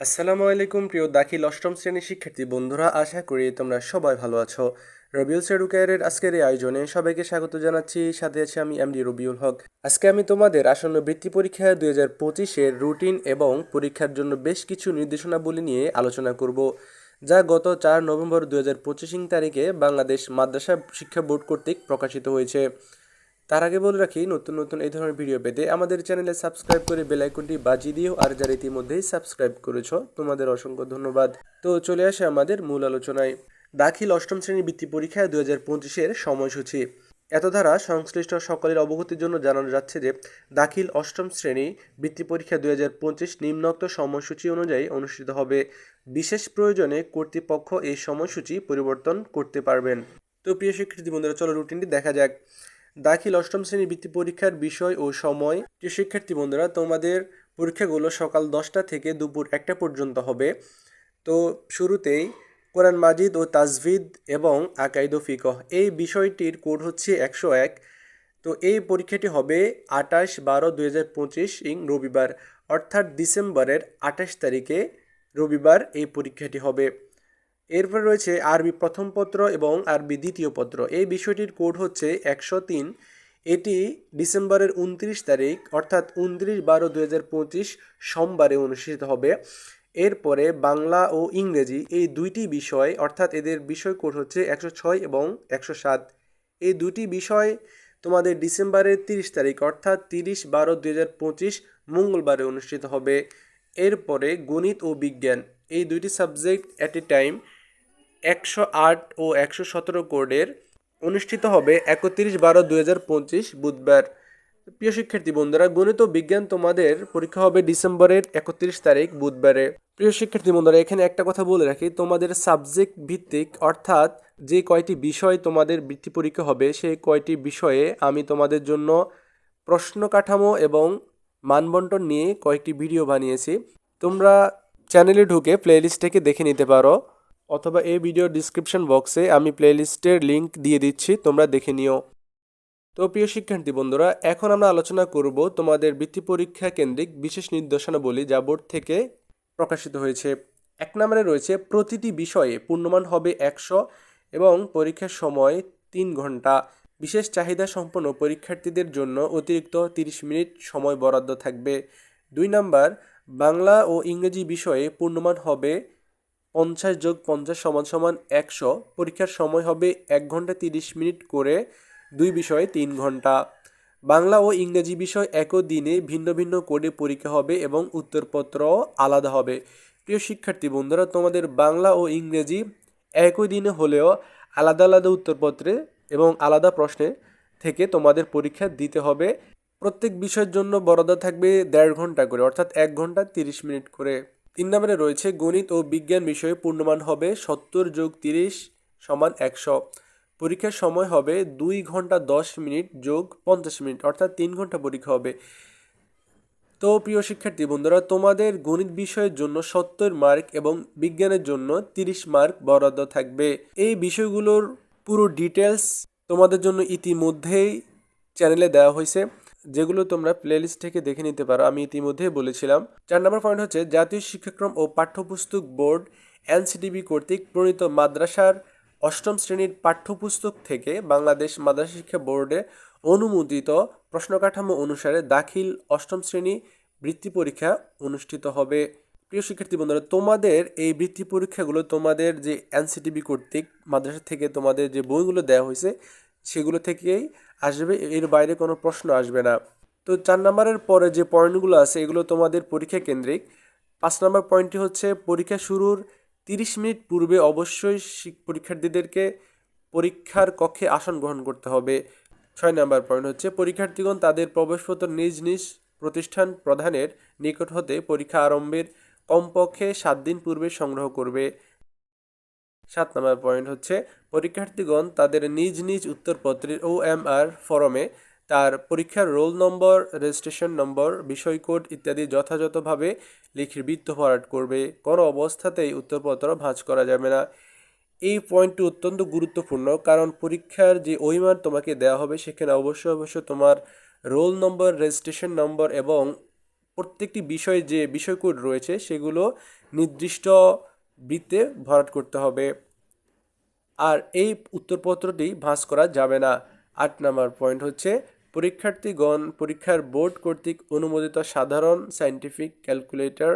আসসালামু আলাইকুম, প্রিয় দাখিল অষ্টম শ্রেণির শিক্ষার্থী বন্ধুরা, আশা করি তোমরা সবাই ভালো আছো। রবিউল সেডুকায়ারের আজকের এই আয়োজনে সবাইকে স্বাগত জানাচ্ছি, সাথে আছি আমি এমডি রবিউল হক। আজকে আমি তোমাদের আসন্ন বৃত্তি পরীক্ষা দুই হাজার পঁচিশের রুটিন এবং পরীক্ষার জন্য বেশ কিছু নির্দেশনাবলী নিয়ে আলোচনা করব, যা গত চার নভেম্বর দুই হাজার পঁচিশ তারিখে বাংলাদেশ মাদ্রাসা শিক্ষা বোর্ড কর্তৃক প্রকাশিত হয়েছে। তার আগে বলে রাখি, নতুন নতুন এই ধরনের ভিডিও পেতে আমাদের চ্যানেলে সাবস্ক্রাইব করে বেল আইকনটি বাজিয়ে দিও। আর যারা ইতিমধ্যেই সাবস্ক্রাইব করেছ, তোমাদের অসংখ্য ধন্যবাদ। তো চলে আসে আমাদের মূল আলোচনায়। দাখিল অষ্টম শ্রেণি বৃত্তি পরীক্ষা দুই হাজার পঁচিশের সময়সূচি। এত দ্বারা সংশ্লিষ্ট সকলের অবগতির জন্য জানানো যাচ্ছে যে, দাখিল অষ্টম শ্রেণি বৃত্তি পরীক্ষা দুই হাজার পঁচিশ নিম্নোক্ত সময়সূচি অনুযায়ী অনুষ্ঠিত হবে। বিশেষ প্রয়োজনে কর্তৃপক্ষ এই সময়সূচি পরিবর্তন করতে পারবেন। তো প্রিয় শিক্ষার্থী বন্ধুরা, চলো রুটিনটি দেখা যাক। দাখিল অষ্টম শ্রেণি বৃত্তি পরীক্ষার বিষয় ও সময়। প্রিয় শিক্ষার্থী বন্ধুরা, তোমাদের পরীক্ষাগুলো সকাল দশটা থেকে দুপুর একটা পর্যন্ত হবে। তো শুরুতেই কোরআন মাজিদ ও তাজভিদ এবং আকাইদ ও ফিকহ। এই বিষয়টির কোড হচ্ছে একশো এক। তো এই পরীক্ষাটি হবে আঠাশ বারো দুই হাজার পঁচিশ ইং রবিবার, অর্থাৎ ডিসেম্বরের আঠাশ তারিখে রবিবার এই পরীক্ষাটি হবে। এরপর রয়েছে আরবি প্রথম পত্র এবং আরবি দ্বিতীয় পত্র। এই বিষয়টির কোড হচ্ছে একশো তিন। এটি ডিসেম্বরের উনত্রিশ তারিখ, অর্থাৎ উনত্রিশ বারো দু সোমবারে অনুষ্ঠিত হবে। এরপরে বাংলা ও ইংরেজি, এই দুইটি বিষয়, অর্থাৎ এদের বিষয় কোড হচ্ছে একশো ছয় এবং একশো সাত। এই দুটি বিষয় তোমাদের ডিসেম্বরের তিরিশ তারিখ, অর্থাৎ তিরিশ বারো দু মঙ্গলবারে অনুষ্ঠিত হবে। এরপরে গণিত ও বিজ্ঞান, এই দুইটি সাবজেক্ট অ্যাট এ টাইম একশো আট ও একশো সতেরো কোডের অনুষ্ঠিত হবে একত্রিশ বারো দুই হাজার পঁচিশ বুধবার। প্রিয় শিক্ষার্থী বন্ধুরা, গণিত বিজ্ঞান তোমাদের পরীক্ষা হবে ডিসেম্বরের একত্রিশ তারিখ বুধবারে। প্রিয় শিক্ষার্থী বন্ধুরা, এখানে একটা কথা বলে রাখি, তোমাদের সাবজেক্ট ভিত্তিক অর্থাৎ যে কয়টি বিষয় তোমাদের বৃত্তি পরীক্ষা হবে, সেই কয়টি বিষয়ে আমি তোমাদের জন্য প্রশ্ন কাঠামো এবং মানবন্টন নিয়ে কয়েকটি ভিডিও বানিয়েছি। তোমরা চ্যানেলে ঢুকে প্লেলিস্ট থেকে দেখে নিতে পারো। অথবা এই ভিডিওর ডিসক্রিপশন বক্সে আমি প্লেলিস্টের লিংক দিয়ে দিচ্ছি, তোমরা দেখে নিও। তো প্রিয় শিক্ষার্থী বন্ধুরা, এখন আমরা আলোচনা করব তোমাদের বৃত্তি পরীক্ষা কেন্দ্রিক বিশেষ নির্দেশনাবলী যা বোর্ড থেকে প্রকাশিত হয়েছে। এক নম্বরে রয়েছে, প্রতিটি বিষয়ে পূর্ণমান হবে একশো এবং পরীক্ষার সময় তিন ঘণ্টা। বিশেষ চাহিদা সম্পন্ন পরীক্ষার্থীদের জন্য অতিরিক্ত তিরিশ মিনিট সময় বরাদ্দ থাকবে। দুই নাম্বার, বাংলা ও ইংরেজি বিষয়ে পূর্ণমান হবে পঞ্চাশ যোগ পঞ্চাশ সমান সমান একশো। পরীক্ষার সময় হবে এক ঘণ্টা তিরিশ মিনিট করে দুই বিষয়ে তিন ঘণ্টা। বাংলা ও ইংরেজি বিষয় একই দিনে ভিন্ন ভিন্ন কোডে পরীক্ষা হবে এবং উত্তরপত্রও আলাদা হবে। প্রিয় শিক্ষার্থী বন্ধুরা, তোমাদের বাংলা ও ইংরেজি একই দিনে হলেও আলাদা আলাদা উত্তরপত্রে এবং আলাদা প্রশ্নে থেকে তোমাদের পরীক্ষা দিতে হবে। প্রত্যেক বিষয়ের জন্য বরাদ্দ থাকবে দেড় ঘণ্টা করে, অর্থাৎ এক ঘণ্টা তিরিশ মিনিট করে। তিন নম্বরে রয়েছে গণিত ও বিজ্ঞান বিষয়ে পূর্ণমান হবে সত্তর যোগ তিরিশ সমান একশো। পরীক্ষার সময় হবে দুই ঘণ্টা দশ মিনিট যোগ পঞ্চাশ মিনিট, অর্থাৎ তিন ঘণ্টা পরীক্ষা হবে। তো প্রিয় শিক্ষার্থী বন্ধুরা, তোমাদের গণিত বিষয়ের জন্য সত্তর মার্ক এবং বিজ্ঞানের জন্য তিরিশ মার্ক বরাদ্দ থাকবে। এই বিষয়গুলোর পুরো ডিটেলস তোমাদের জন্য ইতিমধ্যেই চ্যানেলে দেওয়া হয়েছে। যেগুলো তোমরা প্লেলিস্ট থেকে দেখে নিতে পারো, আমি ইতিমধ্যেই বলেছিলাম। চার নম্বর পয়েন্ট হচ্ছে, জাতীয় শিক্ষাক্রম ও পাঠ্যপুস্তক বোর্ড, এনসিডিবি কর্তৃক প্রণীত মাদ্রাসার অষ্টম শ্রেণির পাঠ্যপুস্তক থেকে বাংলাদেশ মাদ্রাসা শিক্ষা বোর্ডে অনুমোদিত প্রশ্নকাঠামো অনুসারে দাখিল অষ্টম শ্রেণি বৃত্তি পরীক্ষা অনুষ্ঠিত হবে। প্রিয় শিক্ষার্থী বন্ধুরা, তোমাদের এই বৃত্তি পরীক্ষাগুলো তোমাদের যে এনসিটিভি কর্তৃক মাদ্রাসা থেকে তোমাদের যে বইগুলো দেওয়া হয়েছে সেগুলো থেকেই আসবে। এর বাইরে কোনো প্রশ্ন আসবে না। তো চার নম্বরের পরে যে পয়েন্টগুলো আছে, এগুলো তোমাদের পরীক্ষা কেন্দ্রিক। পাঁচ নম্বর পয়েন্টটি হচ্ছে, পরীক্ষা শুরুর তিরিশ মিনিট পূর্বে অবশ্যই পরীক্ষার্থীদেরকে পরীক্ষার কক্ষে আসন গ্রহণ করতে হবে। ছয় নম্বর পয়েন্ট হচ্ছে, পরীক্ষার্থীগণ তাদের প্রবেশপত্র নিজ নিজ প্রতিষ্ঠান প্রধানের নিকট হতে পরীক্ষা আরম্ভের কমপক্ষে সাত দিন পূর্বে সংগ্রহ করবে। সাত নম্বর পয়েন্ট হচ্ছে, পরীক্ষার্থীগণ তাদের নিজ নিজ উত্তরপত্রের ও এম আর ফরমে তার পরীক্ষার রোল নম্বর রেজিস্ট্রেশন নম্বর বিষয় কোড ইত্যাদি যথাযথভাবে লিখিবৃত্ত ভরাট করবে। কোনো অবস্থাতেই উত্তরপত্র ভাঁজ করা যাবে না। এই পয়েন্টটি অত্যন্ত গুরুত্বপূর্ণ কারণ পরীক্ষার যে ওইমার তোমাকে দেওয়া হবে সেখানে অবশ্যই অবশ্যই তোমার রোল নম্বর রেজিস্ট্রেশন নম্বর এবং প্রত্যেকটি বিষয়ে যে বিষয়কোড রয়েছে সেগুলো নির্দিষ্ট বৃত্তে ভরাট করতে হবে। আর এই উত্তরপত্রটি ভাঁজ করা যাবে না। আট নম্বর পয়েন্ট হচ্ছে, পরীক্ষার্থীগণ পরীক্ষার বোর্ড কর্তৃক অনুমোদিত সাধারণ সায়েন্টিফিক ক্যালকুলেটর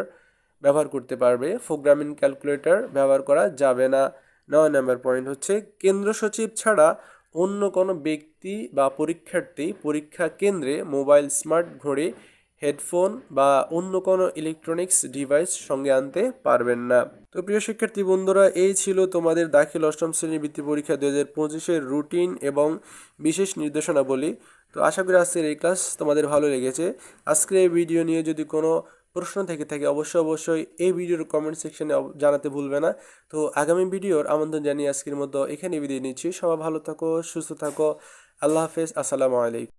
ব্যবহার করতে পারবে। প্রোগ্রামিং ক্যালকুলেটর ব্যবহার করা যাবে না। নয় নম্বর পয়েন্ট হচ্ছে, কেন্দ্র সচিব ছাড়া অন্য কোনো ব্যক্তি বা পরীক্ষার্থী পরীক্ষা কেন্দ্রে মোবাইল স্মার্ট ঘড়ি হেডফোন বা অন্য কোনো ইলেকট্রনিক্স ডিভাইস সঙ্গে আনতে পারবেন না। তো প্রিয় শিক্ষার্থী বন্ধুরা, এই ছিল তোমাদের দাখিল অষ্টম শ্রেণির বৃত্তি পরীক্ষা দু হাজার পঁচিশের রুটিন এবং বিশেষ নির্দেশনাবলী। তো আশা করি আজকের এই ক্লাস তোমাদের ভালো লেগেছে। আজকের এই ভিডিও নিয়ে যদি কোনো প্রশ্ন থেকে থাকে, অবশ্যই অবশ্যই এই ভিডিওর কমেন্ট সেকশনে জানাতে ভুলবে না। তো আগামী ভিডিওর আমন্ত্রণ জানিয়ে আজকের মতো এখানে বিদায় নিচ্ছি। সবাই ভালো থাকো, সুস্থ থাকো। আল্লাহ হাফেজ। আসসালামু আলাইকুম।